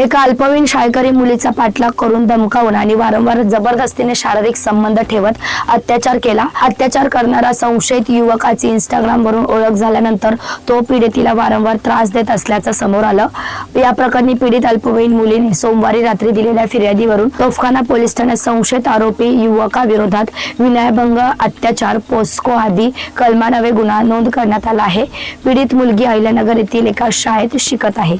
एका अल्पवयीन शाळकरी मुलीचा पाठलाग करून धमकावून आणि वारंवार जबरदस्तीने शारीरिक संबंध ठेवत अत्याचार केला. अत्याचार करणारा संशयित युवकाची इंस्टाग्राम वरून ओळख झाल्यानंतर तो पीडितीला वारंवार त्रास देत असल्याचं समोर आलं. या प्रकरणी पीडित अल्पवयीन मुलीने सोमवारी रात्री दिलेल्या फिर्यादीवरून तोफखाना पोलीस ठाण्यात संशयित आरोपी युवकाविरोधात विनयभंग अत्याचार पोस्को आदी कलमानवे गुन्हा नोंद करण्यात आला आहे. पीडित मुलगी अहिल्यानगर येथील एका शाळेत शिकत आहे.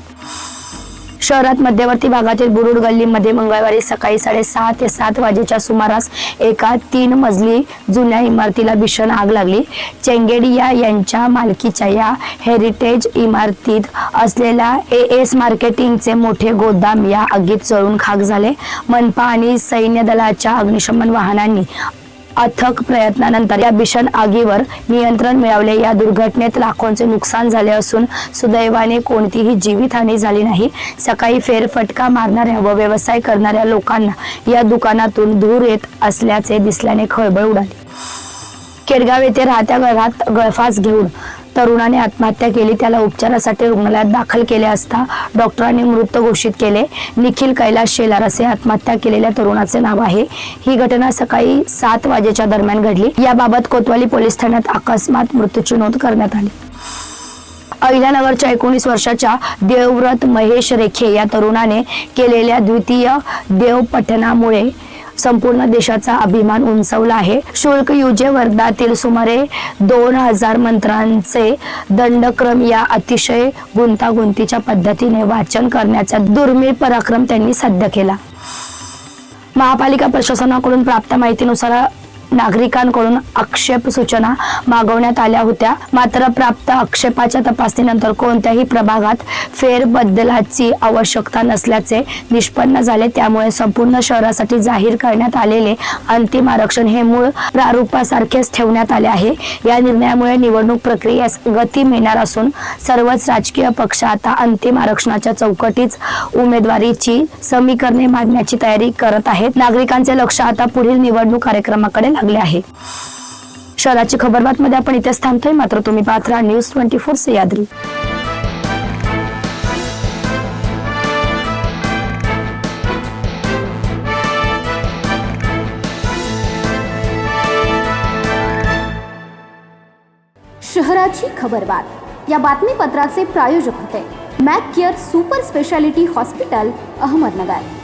शहरात मध्यवर्ती भागातील बुरुड गल्लीमध्ये मंगळवारी सकाळी साडेसहा ते सात वाजेच्या सुमारास एका तीन मजली जुन्या इमारतीला भीषण आग लागली. चेंगेडिया यांच्या मालकीच्या या हेरिटेज इमारतीत असलेल्या ए एस मार्केटिंगचे मोठे गोदाम या आगीत चळून खाक झाले. मनपा आणि सैन्य दलाच्या अग्निशमन वाहनांनी अथक प्रयत्नानंतर या भीषण आगीवर नियंत्रण मिळवले. या दुर्घटनेत लाखोंचे नुकसान झाले असून सुदैवाने कोणतीही जीवितहानी झाली नाही. सकाळी फेरफटका मारणाऱ्या व व्यवसाय करणाऱ्या लोकांना या दुकानातून धूर येत असल्याचे दिसल्याने खळबळ उडाली. केडगाव येथे राहत्या घरात गळफास घेऊन तरुणाने आत्महत्या केली. त्याला उपचारासाठी रुग्णालयात दाखल केले असता डॉक्टरांनी मृत घोषित केले. निखिल कैलास शेलार असे आत्महत्या केलेल्या तरुणाचे नाव आहे. ही घटना सकाळी सात वाजेच्या दरम्यान घडली. याबाबत कोतवाली पोलीस ठाण्यात अकस्मात मृत्यूची नोंद करण्यात आली. अहिल्यानगरच्या एकोणीस वर्षाच्या देवव्रत महेश रेखे या तरुणाने केलेल्या द्वितीय देवपठणामुळे संपूर्ण देशाचा अभिमान उंचावला आहे. शुल्क युजे वर्गातील सुमारे दोन हजार मंत्रांचे दंडक्रम या अतिशय गुंतागुंतीच्या पद्धतीने वाचन करण्याचा दुर्मिळ पराक्रम त्यांनी साध्य केला. महापालिका प्रशासनाकडून प्राप्त माहितीनुसार नागरिकांकडून आक्षेप सूचना मागवण्यात आल्या होत्या. मात्र प्राप्त आक्षेपाच्या तपासणीनंतर कोणत्याही प्रभागात फेरबदलाची आवश्यकता नसल्याचे निष्पन्न झाले. त्यामुळे संपूर्ण शहरासाठी जाहीर करण्यात आलेले अंतिम आरक्षण हे मूळ प्रारूपासारखेच ठेवण्यात आले आहे. या निर्णयामुळे निवडणूक प्रक्रियेस गती मिळणार असून सर्वच राजकीय पक्ष आता अंतिम आरक्षणाच्या चौकटीच उमेदवारीची समीकरणे मांडण्याची तयारी करत आहेत. नागरिकांचे लक्ष आता पुढील निवडणूक कार्यक्रमाकडे लागले आहे. शहराची खबरबात मध्ये आपण इथेच थांबतोय. मात्र तुम्ही पाहत राहा न्यूज ट्वेंटी फोर सह्याद्री शहराची खबरबात या बातमीपत्राचे प्रायोजक होते. Mac care super speciality hospital Ahmednagar.